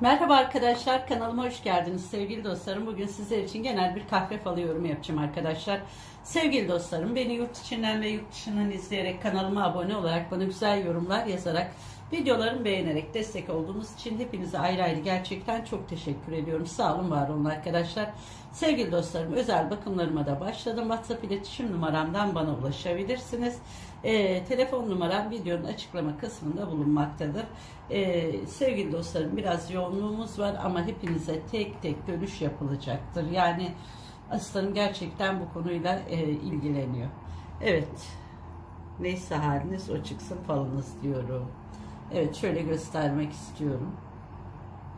Merhaba arkadaşlar kanalıma hoş geldiniz sevgili dostlarım. Bugün sizler için genel bir kahve falı yorumu yapacağım arkadaşlar. Sevgili dostlarım beni yurt içinden ve yurt dışından izleyerek kanalıma abone olarak bana güzel yorumlar yazarak videolarımı beğenerek destek olduğunuz için hepinize ayrı ayrı gerçekten çok teşekkür ediyorum. Sağ olun var olun arkadaşlar. Sevgili dostlarım özel bakımlarıma da başladım. WhatsApp iletişim numaramdan bana ulaşabilirsiniz. Ee, telefon numaram videonun açıklama kısmında bulunmaktadır. Ee, sevgili dostlarım biraz yoğunluğumuz var ama hepinize tek tek dönüş yapılacaktır. Yani aslanım gerçekten bu konuyla e, ilgileniyor. Evet. Neyse haliniz o çıksın falınız diyorum. Evet şöyle göstermek istiyorum.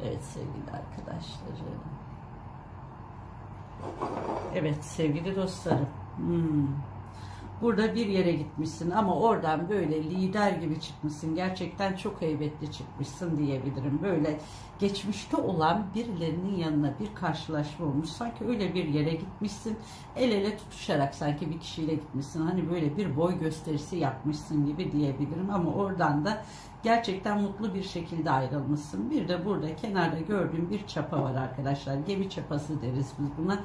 Evet sevgili arkadaşlarım. Evet sevgili dostlarım. Hmm. Burada bir yere gitmişsin ama oradan böyle lider gibi çıkmışsın. Gerçekten çok heybetli çıkmışsın diyebilirim. Böyle geçmişte olan birilerinin yanına bir karşılaşma olmuş. Sanki öyle bir yere gitmişsin. El ele tutuşarak sanki bir kişiyle gitmişsin. Hani böyle bir boy gösterisi yapmışsın gibi diyebilirim. Ama oradan da gerçekten mutlu bir şekilde ayrılmışsın. Bir de burada kenarda gördüğüm bir çapa var arkadaşlar. Gemi çapası deriz biz buna.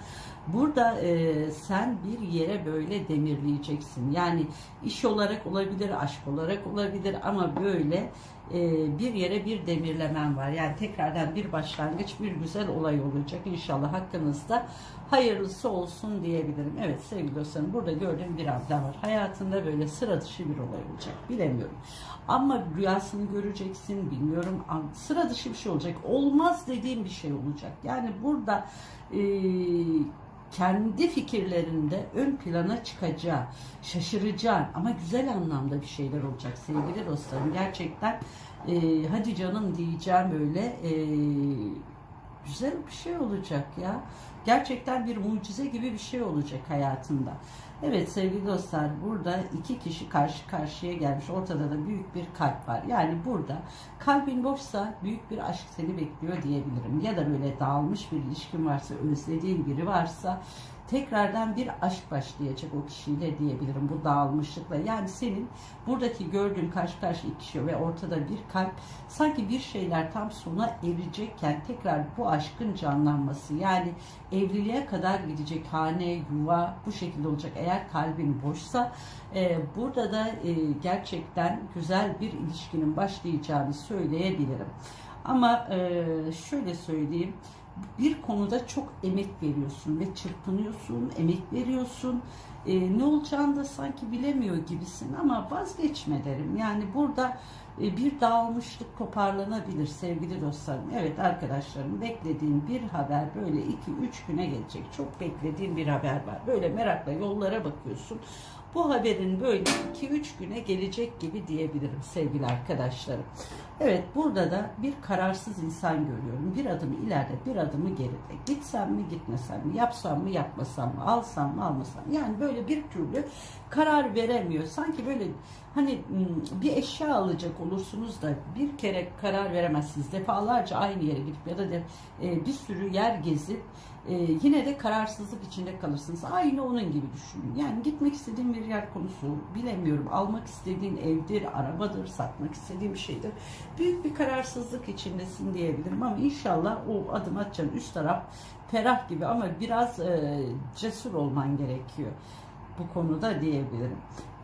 Burada e, sen bir yere böyle demirleyeceksin. Yani iş olarak olabilir, aşk olarak olabilir ama böyle e, bir yere bir demirlemen var. Yani tekrardan bir başlangıç, bir güzel olay olacak. İnşallah hakkınızda hayırlısı olsun diyebilirim. Evet sevgili dostlarım burada gördüğüm bir abla var. Hayatında böyle sıra dışı bir olay olacak. Bilemiyorum. Ama rüyasını göreceksin bilmiyorum. Sıra dışı bir şey olacak. Olmaz dediğim bir şey olacak. Yani burada e, kendi fikirlerinde ön plana çıkacağı, şaşıracağın ama güzel anlamda bir şeyler olacak sevgili dostlarım. Gerçekten e, hadi canım diyeceğim böyle e, güzel bir şey olacak ya. Gerçekten bir mucize gibi bir şey olacak hayatında. Evet sevgili dostlar burada iki kişi karşı karşıya gelmiş. Ortada da büyük bir kalp var. Yani burada kalbin boşsa büyük bir aşk seni bekliyor diyebilirim. Ya da böyle dağılmış bir ilişkin varsa, özlediğin biri varsa tekrardan bir aşk başlayacak o kişiyle diyebilirim bu dağılmışlıkla. Yani senin buradaki gördüğün karşı karşı iki kişi ve ortada bir kalp sanki bir şeyler tam sona erecekken tekrar bu aşkın canlanması yani evliliğe kadar gidecek hane, yuva bu şekilde olacak. Eğer kalbin boşsa e, burada da e, gerçekten güzel bir ilişkinin başlayacağını söyleyebilirim. Ama e, şöyle söyleyeyim bir konuda çok emek veriyorsun ve çırpınıyorsun, emek veriyorsun. E, ne olacağını da sanki bilemiyor gibisin ama vazgeçme derim. Yani burada e, bir dağılmışlık toparlanabilir sevgili dostlarım. Evet arkadaşlarım beklediğim bir haber böyle 2-3 güne gelecek. Çok beklediğim bir haber var. Böyle merakla yollara bakıyorsun. Bu haberin böyle 2-3 güne gelecek gibi diyebilirim sevgili arkadaşlarım. Evet burada da bir kararsız insan görüyorum. Bir adım ileride bir adımı geride. Gitsem mi gitmesem mi yapsam mı yapmasam mı alsam mı almasam mı? Yani böyle bir türlü karar veremiyor. Sanki böyle hani bir eşya alacak olursunuz da bir kere karar veremezsiniz. Defalarca aynı yere gidip ya da de, e, bir sürü yer gezip e, yine de kararsızlık içinde kalırsınız. Aynı onun gibi düşünün. Yani gitmek istediğim bir yer konusu bilemiyorum. Almak istediğin evdir, arabadır, satmak istediğim bir şeydir. Büyük bir kararsızlık içindesin diyebilirim ama inşallah o adım atacağın üst taraf ferah gibi ama biraz e, cesur olman gerekiyor bu konuda diyebilirim.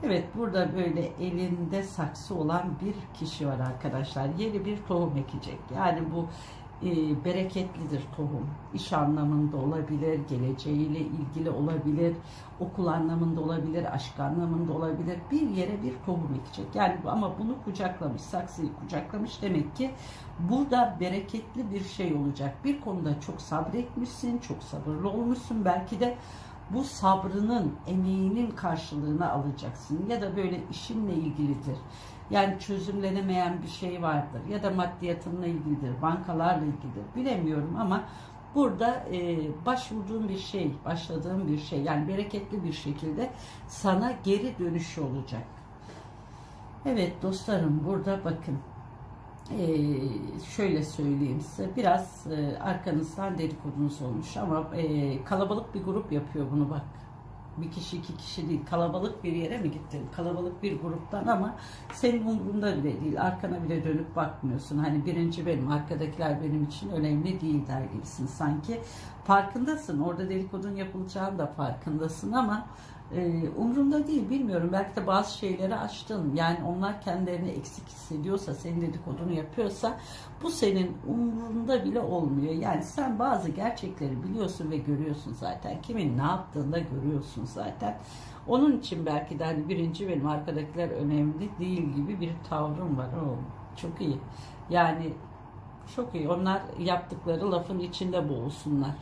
Evet burada böyle elinde saksı olan bir kişi var arkadaşlar. Yeni bir tohum ekecek. Yani bu e, bereketlidir tohum. İş anlamında olabilir, geleceğiyle ilgili olabilir, okul anlamında olabilir, aşk anlamında olabilir. Bir yere bir tohum ekecek. Yani ama bunu kucaklamış, saksıyı kucaklamış demek ki burada bereketli bir şey olacak. Bir konuda çok sabretmişsin, çok sabırlı olmuşsun. Belki de bu sabrının, emeğinin karşılığını alacaksın. Ya da böyle işinle ilgilidir. Yani çözümlenemeyen bir şey vardır. Ya da maddiyatınla ilgilidir, bankalarla ilgilidir. Bilemiyorum ama burada e, başvurduğun bir şey, başladığın bir şey yani bereketli bir şekilde sana geri dönüşü olacak. Evet dostlarım burada bakın ee, şöyle söyleyeyim size biraz e, arkanızdan dedikodunuz olmuş ama e, kalabalık bir grup yapıyor bunu bak bir kişi iki kişi değil. Kalabalık bir yere mi gittin? Kalabalık bir gruptan ama senin umurunda bile değil. Arkana bile dönüp bakmıyorsun. Hani birinci benim arkadakiler benim için önemli değil der gibisin sanki. Farkındasın. Orada dedikodun yapılacağını da farkındasın ama e, umurumda değil bilmiyorum. Belki de bazı şeyleri açtın. Yani onlar kendilerini eksik hissediyorsa senin dedikodunu yapıyorsa bu senin umurunda bile olmuyor. Yani sen bazı gerçekleri biliyorsun ve görüyorsun zaten. Kimin ne yaptığını görüyorsun zaten. Onun için belki de hani birinci benim arkadakiler önemli değil gibi bir tavrım var o çok iyi. Yani çok iyi onlar yaptıkları lafın içinde boğulsunlar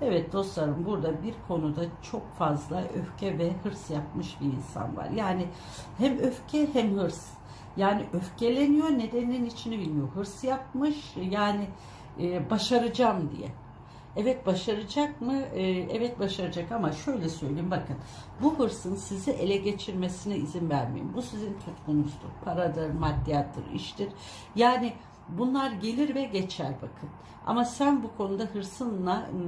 Evet dostlarım burada bir konuda çok fazla öfke ve hırs yapmış bir insan var. Yani hem öfke hem hırs. Yani öfkeleniyor nedeninin içini bilmiyor. Hırs yapmış yani e, başaracağım diye. Evet başaracak mı? E, evet başaracak ama şöyle söyleyeyim bakın. Bu hırsın sizi ele geçirmesine izin vermeyin. Bu sizin tutkunuzdur. Paradır, maddiyattır, iştir. Yani bunlar gelir ve geçer bakın. Ama sen bu konuda hırsınla hmm,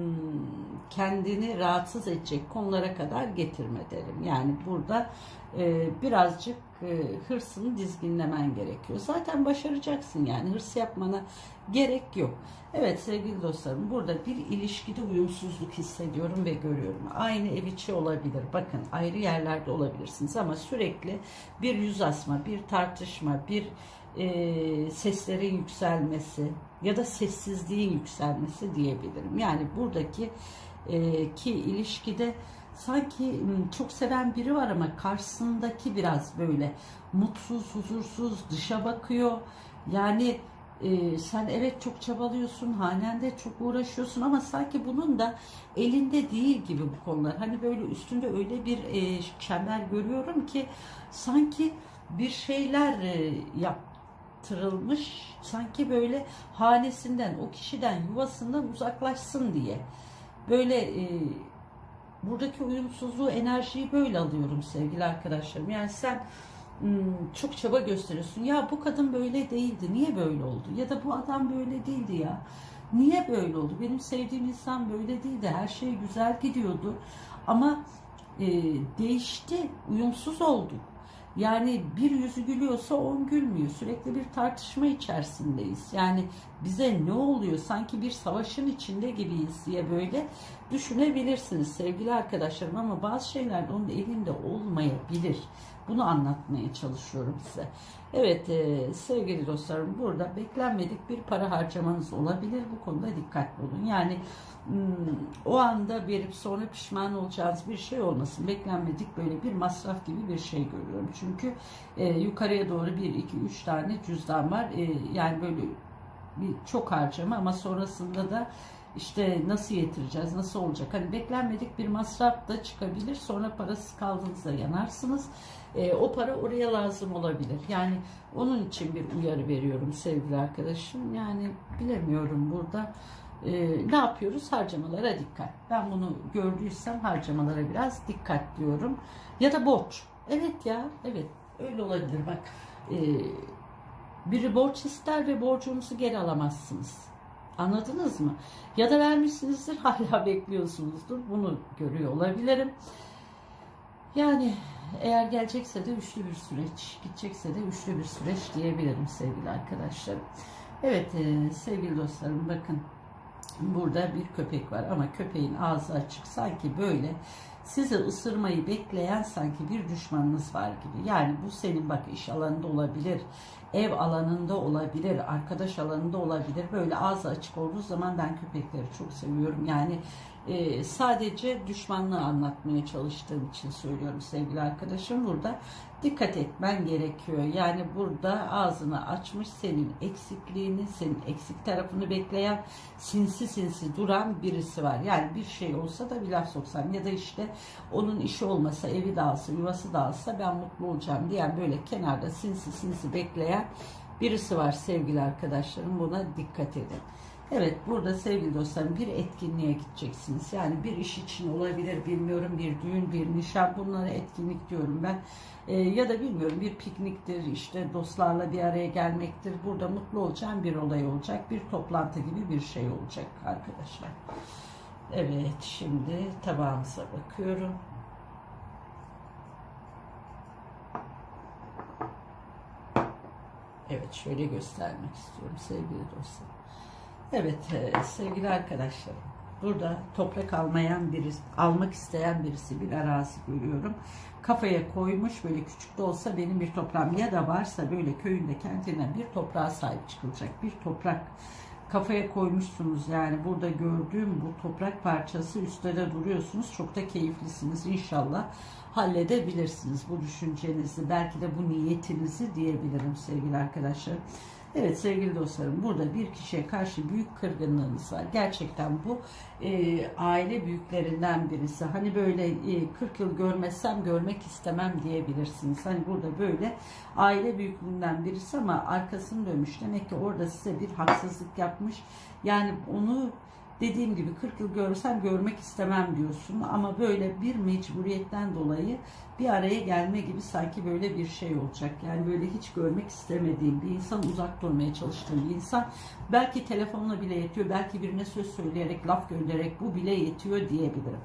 kendini rahatsız edecek konulara kadar getirme derim. Yani burada e, birazcık e, hırsını dizginlemen gerekiyor. Zaten başaracaksın yani hırs yapmana gerek yok. Evet sevgili dostlarım burada bir ilişkide uyumsuzluk hissediyorum ve görüyorum. Aynı ev içi olabilir. Bakın ayrı yerlerde olabilirsiniz ama sürekli bir yüz asma, bir tartışma, bir e, seslerin yükselmesi ya da sessizliğin yükselmesi diyebilirim. Yani buradaki e, ki ilişkide sanki çok seven biri var ama karşısındaki biraz böyle mutsuz, huzursuz, dışa bakıyor. Yani e, sen evet çok çabalıyorsun, hanende çok uğraşıyorsun ama sanki bunun da elinde değil gibi bu konular. Hani böyle üstünde öyle bir e, çember görüyorum ki sanki bir şeyler e, yap tırılmış sanki böyle hanesinden o kişiden yuvasından uzaklaşsın diye. Böyle e, buradaki uyumsuzluğu enerjiyi böyle alıyorum sevgili arkadaşlarım. Yani sen çok çaba gösteriyorsun. Ya bu kadın böyle değildi niye böyle oldu? Ya da bu adam böyle değildi ya niye böyle oldu? Benim sevdiğim insan böyle değildi her şey güzel gidiyordu. Ama e, değişti uyumsuz olduk yani bir yüzü gülüyorsa on gülmüyor. Sürekli bir tartışma içerisindeyiz. Yani bize ne oluyor? Sanki bir savaşın içinde gibiyiz diye böyle düşünebilirsiniz sevgili arkadaşlarım ama bazı şeyler onun elinde olmayabilir. Bunu anlatmaya çalışıyorum size. Evet e, sevgili dostlarım burada beklenmedik bir para harcamanız olabilir. Bu konuda dikkatli olun. Yani Hmm, o anda verip sonra pişman olacağınız bir şey olmasın. Beklenmedik böyle bir masraf gibi bir şey görüyorum. Çünkü e, yukarıya doğru bir, iki, üç tane cüzdan var. E, yani böyle bir çok harcama ama sonrasında da işte nasıl yetireceğiz, nasıl olacak? Hani beklenmedik bir masraf da çıkabilir. Sonra parasız kaldığınızda yanarsınız. E, o para oraya lazım olabilir. Yani onun için bir uyarı veriyorum sevgili arkadaşım. Yani bilemiyorum burada e, ne yapıyoruz? Harcamalara dikkat. Ben bunu gördüysem harcamalara biraz dikkat diyorum. Ya da borç. Evet ya, evet öyle olabilir. Bak e, biri borç ister ve borcunuzu geri alamazsınız. Anladınız mı? Ya da vermişsinizdir hala bekliyorsunuzdur. Bunu görüyor olabilirim. Yani eğer gelecekse de üçlü bir süreç, gidecekse de üçlü bir süreç diyebilirim sevgili arkadaşlarım. Evet e, sevgili dostlarım bakın Burada bir köpek var ama köpeğin ağzı açık. Sanki böyle sizi ısırmayı bekleyen sanki bir düşmanınız var gibi. Yani bu senin bak iş alanında olabilir, ev alanında olabilir, arkadaş alanında olabilir. Böyle ağzı açık olduğu zaman ben köpekleri çok seviyorum. Yani e, sadece düşmanlığı anlatmaya çalıştığım için söylüyorum sevgili arkadaşım. Burada dikkat etmen gerekiyor. Yani burada ağzını açmış senin eksikliğini, senin eksik tarafını bekleyen sinsi sinsi duran birisi var. Yani bir şey olsa da bir laf soksam ya da işte onun işi olmasa, evi dağılsa, yuvası dağılsa ben mutlu olacağım diyen böyle kenarda sinsi sinsi bekleyen birisi var sevgili arkadaşlarım. Buna dikkat edin. Evet burada sevgili dostlarım bir etkinliğe gideceksiniz. Yani bir iş için olabilir bilmiyorum bir düğün bir nişan bunlara etkinlik diyorum ben. E, ya da bilmiyorum bir pikniktir işte dostlarla bir araya gelmektir. Burada mutlu olacağım bir olay olacak bir toplantı gibi bir şey olacak arkadaşlar. Evet şimdi tabağımıza bakıyorum. Evet şöyle göstermek istiyorum sevgili dostlar. Evet e, sevgili arkadaşlarım. Burada toprak almayan birisi, almak isteyen birisi bir arazi görüyorum. Kafaya koymuş böyle küçük de olsa benim bir toprağım ya da varsa böyle köyünde kentinden bir toprağa sahip çıkılacak. Bir toprak kafaya koymuşsunuz yani burada gördüğüm bu toprak parçası üstte duruyorsunuz. Çok da keyiflisiniz inşallah halledebilirsiniz bu düşüncenizi belki de bu niyetinizi diyebilirim sevgili arkadaşlar. Evet sevgili dostlarım burada bir kişiye karşı büyük kırgınlığınız var. Gerçekten bu e, aile büyüklerinden birisi. Hani böyle e, 40 yıl görmezsem görmek istemem diyebilirsiniz. Hani burada böyle aile büyüklüğünden birisi ama arkasını dönmüş. Demek ki orada size bir haksızlık yapmış. Yani onu dediğim gibi 40 yıl görsem görmek istemem diyorsun ama böyle bir mecburiyetten dolayı bir araya gelme gibi sanki böyle bir şey olacak. Yani böyle hiç görmek istemediğim bir insan, uzak durmaya çalıştığım bir insan belki telefonla bile yetiyor, belki birine söz söyleyerek, laf göndererek bu bile yetiyor diyebilirim.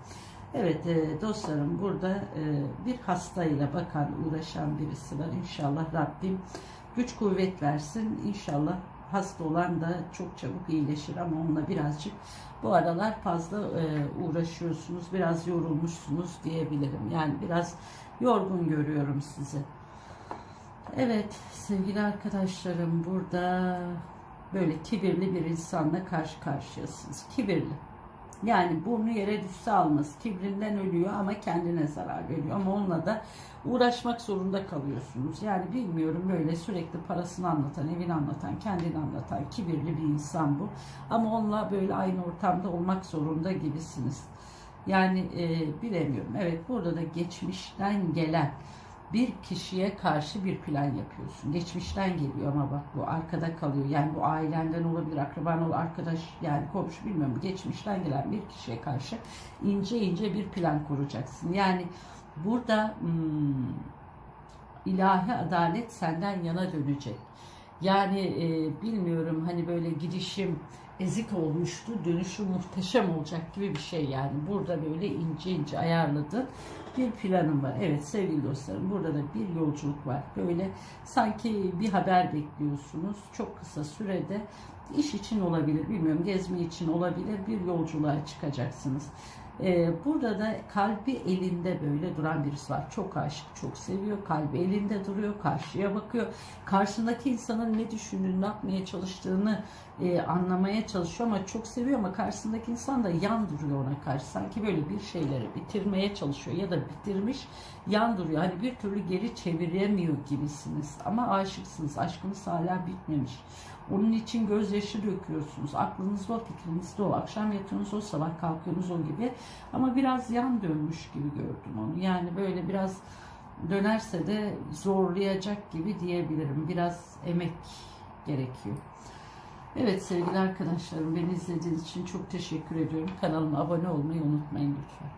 Evet e, dostlarım burada e, bir hastayla bakan, uğraşan birisi var. İnşallah Rabbim güç kuvvet versin. İnşallah hasta olan da çok çabuk iyileşir ama onunla birazcık bu aralar fazla e, uğraşıyorsunuz, biraz yorulmuşsunuz diyebilirim. Yani biraz yorgun görüyorum sizi. Evet sevgili arkadaşlarım burada böyle kibirli bir insanla karşı karşıyasınız. Kibirli. Yani burnu yere düşse almaz. Kibrinden ölüyor ama kendine zarar veriyor. Ama onunla da uğraşmak zorunda kalıyorsunuz. Yani bilmiyorum böyle sürekli parasını anlatan, evini anlatan, kendini anlatan kibirli bir insan bu. Ama onunla böyle aynı ortamda olmak zorunda gibisiniz. Yani e, bilemiyorum. Evet burada da geçmişten gelen bir kişiye karşı bir plan yapıyorsun. Geçmişten geliyor ama bak bu arkada kalıyor. Yani bu ailenden olabilir, akraban olabilir, arkadaş yani komşu bilmiyorum. Geçmişten gelen bir kişiye karşı ince ince bir plan kuracaksın. Yani burada hmm, ilahi adalet senden yana dönecek. Yani e, bilmiyorum hani böyle gidişim ezik olmuştu, dönüşü muhteşem olacak gibi bir şey yani. Burada böyle ince ince ayarladığın bir planım var. Evet sevgili dostlarım burada da bir yolculuk var. Böyle sanki bir haber bekliyorsunuz. Çok kısa sürede iş için olabilir, bilmiyorum gezme için olabilir bir yolculuğa çıkacaksınız. Ee, burada da kalbi elinde böyle duran birisi var. Çok aşık, çok seviyor. Kalbi elinde duruyor, karşıya bakıyor. Karşındaki insanın ne düşündüğünü, ne yapmaya çalıştığını e, anlamaya çalışıyor ama çok seviyor ama karşısındaki insan da yan duruyor ona karşı. Sanki böyle bir şeyleri bitirmeye çalışıyor ya da bitirmiş yan duruyor. Hani bir türlü geri çeviremiyor gibisiniz. Ama aşıksınız. Aşkınız hala bitmemiş. Onun için gözyaşı döküyorsunuz. Aklınızda o, fikrinizde o. Akşam yatıyorsunuz o, sabah kalkıyorsunuz o gibi. Ama biraz yan dönmüş gibi gördüm onu. Yani böyle biraz dönerse de zorlayacak gibi diyebilirim. Biraz emek gerekiyor. Evet sevgili arkadaşlarım beni izlediğiniz için çok teşekkür ediyorum. Kanalıma abone olmayı unutmayın lütfen.